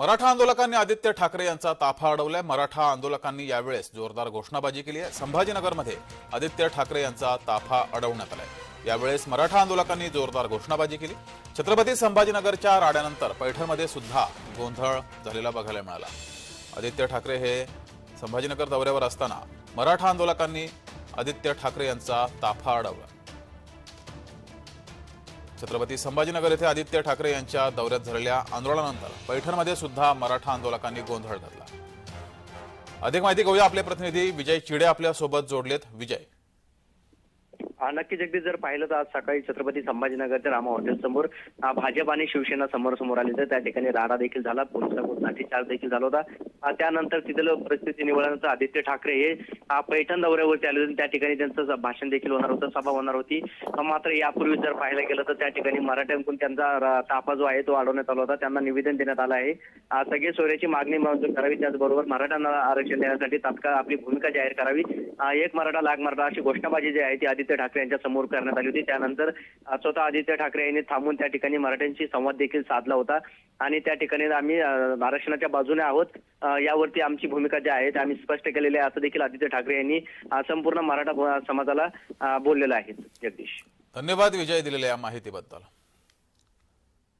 मराठा आंदोलकांनी आदित्य ठाकरे यांचा ताफा अडवलाय. मराठा आंदोलकांनी यावेळेस जोरदार घोषणाबाजी केली आहे. संभाजीनगरमध्ये आदित्य ठाकरे यांचा ताफा अडवण्यात आलाय. यावेळेस मराठा आंदोलकांनी जोरदार घोषणाबाजी केली. छत्रपती संभाजीनगरच्या राड्यानंतर पैठणमध्ये सुद्धा गोंधळ झालेला बघायला मिळाला. आदित्य ठाकरे हे संभाजीनगर दौऱ्यावर असताना मराठा आंदोलकांनी आदित्य ठाकरे यांचा ताफा अडवला. छत्रपती संभाजीनगर येथे आदित्य ठाकरे यांच्या दौऱ्यात झालेल्या आंदोलनानंतर पैठणमध्ये सुद्धा मराठा आंदोलकांनी गोंधळ घातला अधिक माहिती घेऊया आपले प्रतिनिधी विजय चिडे आपल्यासोबत जोडलेत. विजय. हा, नक्की जगदीश जर पाहिलं तर आज सकाळी छत्रपती संभाजीनगरच्या रामा हॉटेल समोर भाजप आणि शिवसेना समोर समोर आली तर त्या ठिकाणी राडा देखील झाला पोलिसांकडून लाठीचार्ज देखील झाला होता. त्यानंतर तिथलं परिस्थिती निवडल्यानंतर आदित्य ठाकरे हे पैठण दौऱ्यावरती आले होते. त्या ठिकाणी त्यांचं भाषण देखील होणार होतं. सभा होणार होती. मात्र यापूर्वी जर पाहायला गेलं तर त्या ठिकाणी मराठ्यांकडून त्यांचा तापा ताफा जो आहे तो अडवण्यात आला होता. त्यांना निवेदन देण्यात आलं आहे. सगळे सोयऱ्याची मागणी मंजूर करावी. त्याचबरोबर मराठ्यांना आरक्षण देण्यासाठी तात्काळ आपली भूमिका जाहीर करावी. एक मराठा लाख मराठा अशी घोषणाबाजी जी आहे ती आदित्य ठाकरे यांच्या समोर करण्यात आली होती. त्यानंतर स्वतः आदित्य ठाकरे यांनी थांबून त्या ठिकाणी मराठ्यांशी संवाद देखील साधला होता. आणि त्या ठिकाणी आम्ही आरक्षणाच्या बाजूने आहोत. यावरती आमची भूमिका जी आहे ती आम्ही स्पष्ट केलेली आहे. असं देखील आदित्य ठाकरे यांनी संपूर्ण मराठा समाजाला अ, बोललेलं आहे जगदीश. धन्यवाद विजय दिलेल्या या माहितीबद्दल.